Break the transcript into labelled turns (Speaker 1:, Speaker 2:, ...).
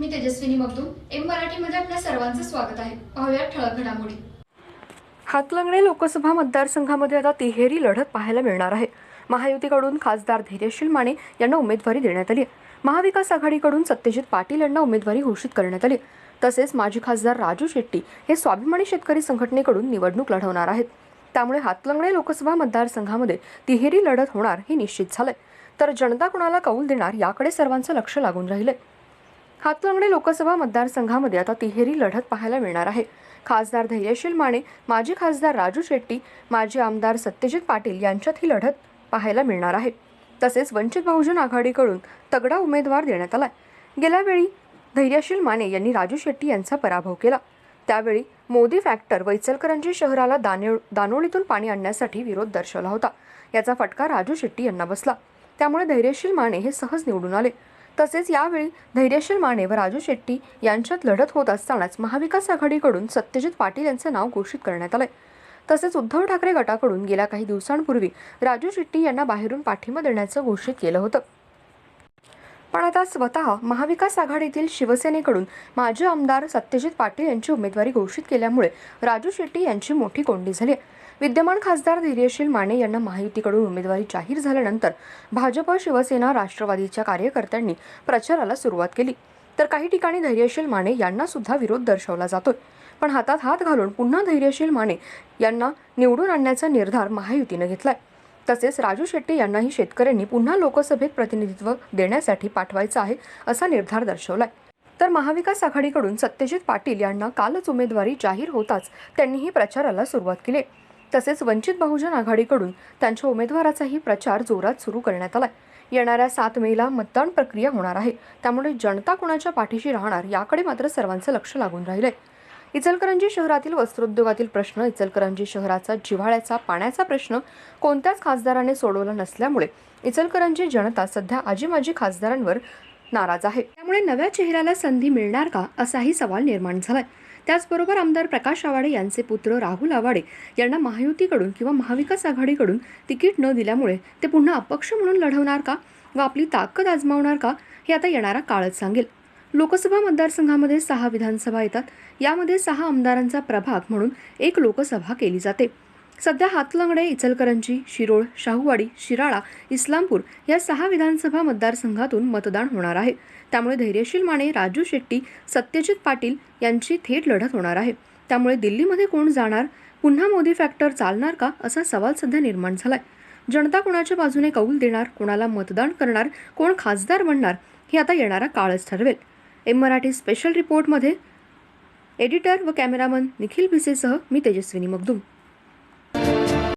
Speaker 1: मी Tejaswini Magdum M मराठीमध्ये आपल्या सर्वांचं स्वागत आहे. पाहूया ठळक घडामोडी.
Speaker 2: हातलंगणे लोकसभा मतदारसंघामध्ये आता तिहेरी लढत पाहायला मिळणार आहे. महायुतीकडून खासदार धैर्यशील माने यांना उमेदवारी देण्यात आली आहे. महाविकास आघाडीकडून सत्यजित पाटील यांना उमेदवारी घोषित करण्यात आली तसेच माजी खासदार राजू शेट्टी हे स्वाभिमानी शेतकरी संघटनेकडून निवडणूक लढवणार आहेत. त्यामुळे हातलंगणे लोकसभा मतदारसंघामध्ये तिहेरी लढत होणार हे निश्चित झालंय. तर जनता कुणाला कौल देणार याकडे सर्वांचं लक्ष लागून राहिलंय. हातलंगणे लोकसभा मतदारसंघामध्ये आता तिहेरी लढत पाहायला मिळणार आहे. खासदार धैर्यशील माने माजी खासदार राजू शेट्टी माजी आमदार सत्यजित पाटील यांच्यात ही लढत पाहायला मिळणार आहे. तसेच वंचित बहुजन आघाडीकडून तगडा उमेदवार देण्यात आलाय. गेल्या वेळी धैर्यशील माने यांनी राजू शेट्टी यांचा पराभव केला. त्यावेळी मोदी फॅक्टर व इचलकरंजी शहराला दाने दानोळीतून पाणी आणण्यासाठी विरोध दर्शवला होता. याचा फटका राजू शेट्टी यांना बसला. त्यामुळे धैर्यशील माने हे सहज निवडून आले. तसेच यावेळी धैर्यशील माने व राजू शेट्टी यांच्यात लढत होत असतानाच महाविकास आघाडीकडून सत्यजित पाटील यांचं नाव घोषित करण्यात आलंय तसेच उद्धव ठाकरे गटाकडून गेल्या काही दिवसांपूर्वी राजू शेट्टी यांना बाहेरून पाठिंबा देण्याचं घोषित केलं होतं पण आता स्वतः महाविकास आघाडीतील शिवसेनेकडून माजी आमदार सत्यजित पाटील यांची उमेदवारी घोषित केल्यामुळे राजू शेट्टी यांची मोठी कोंडी झाली आहे. विद्यमान खासदार धैर्यशील माने यांना महायुतीकडून उमेदवारी जाहीर झाल्यानंतर भाजप शिवसेना राष्ट्रवादीच्या कार्यकर्त्यांनी प्रचाराला सुरुवात केली. तर काही ठिकाणी धैर्यशील माने यांना सुद्धा विरोध दर्शवला जातोय. पण हातात हात घालून पुन्हा धैर्यशील माने यांना निवडून आणण्याचा निर्धार महायुतीनं घेतलाय. तसेच राजू शेट्टी यांनाही शेतकऱ्यांनी पुन्हा लोकसभेत प्रतिनिधित्व देण्यासाठी पाठवायचं आहे असा निर्धार दर्शवलाय. तर महाविकास आघाडीकडून सत्यजित पाटील यांना कालच उमेदवारी जाहीर होताच त्यांनीही प्रचाराला सुरुवात केली. तसेच वंचित बहुजन आघाडीकडून त्यांच्या उमेदवाराचाही प्रचार जोरात सुरू करण्यात आलाय. येणाऱ्या सात मेला मतदान प्रक्रिया होणार आहे. त्यामुळे जनता कुणाच्या पाठीशी राहणार याकडे मात्र सर्वांचं लक्ष लागून राहिलंय. इचलकरंजी शहरातील वस्त्रोद्योगातील प्रश्न इचलकरंजी शहराचा जिव्हाळ्याचा पाण्याचा प्रश्न कोणत्याच खासदाराने सोडवला नसल्यामुळे इचलकरंजी जनता सध्या आजी माजी खासदारांवर नाराज आहे. त्यामुळे नव्या चेहऱ्याला संधी मिळणार का असाही सवाल निर्माण झालाय. त्याचबरोबर आमदार प्रकाश आवाडे यांचे पुत्र राहुल आवाडे यांना महायुतीकडून किंवा महाविकास आघाडीकडून तिकीट न दिल्यामुळे ते पुन्हा अपक्ष म्हणून लढवणार का व आपली ताकद आजमावणार का हे आता येणारा काळच सांगेल. लोकसभा मतदारसंघामध्ये सहा विधानसभा येतात. यामध्ये सहा आमदारांचा प्रभाग म्हणून एक लोकसभा केली जाते. सध्या हातलंगडे इचलकरंजी शिरोळ शाहूवाडी शिराळा इस्लामपूर या सहा विधानसभा मतदारसंघातून मतदान होणार आहे. त्यामुळे धैर्यशील माने राजू शेट्टी सत्यजित पाटील यांची थेट लढत होणार आहे. त्यामुळे दिल्लीमध्ये कोण जाणार? पुन्हा मोदी फॅक्टर चालणार का? असा सवाल सध्या निर्माण झालाय. जनता कोणाच्या बाजूने कौल देणार? कोणाला मतदान करणार? कोण खासदार बनणार? हे आता येणारा काळच ठरवेल. एम मराठी स्पेशल रिपोर्टमध्ये एडिटर व कॅमेरामन निखिल भिसेसह मी तेजस्विनी मगदूम.